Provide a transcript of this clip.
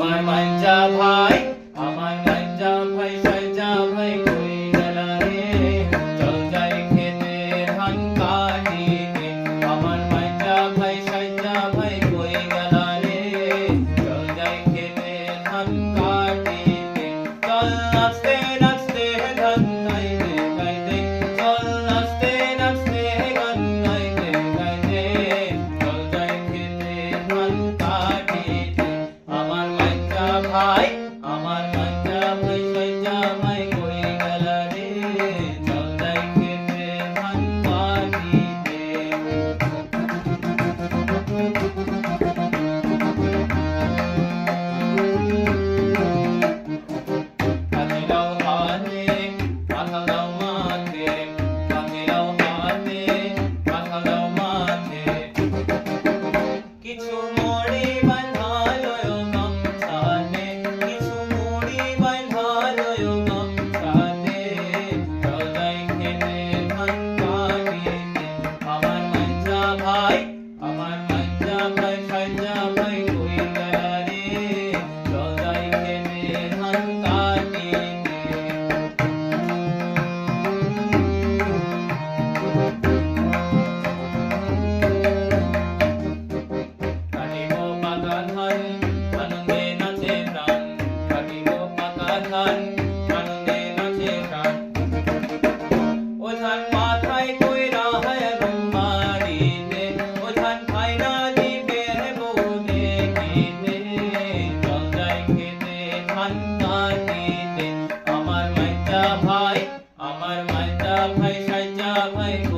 আমায় মাইজা ভাই আমায় মাইজা ভাই মাইজা ভাই ভাই, আমার সাজ্জা ভাই আনন্দে নাচে প্রাণ কাটিব পাতা ধান, আনন্দে নাচে প্রাণ ও ধান আমার মাইতা ভাই আমার মাইতা ভাই সাজা ভাই।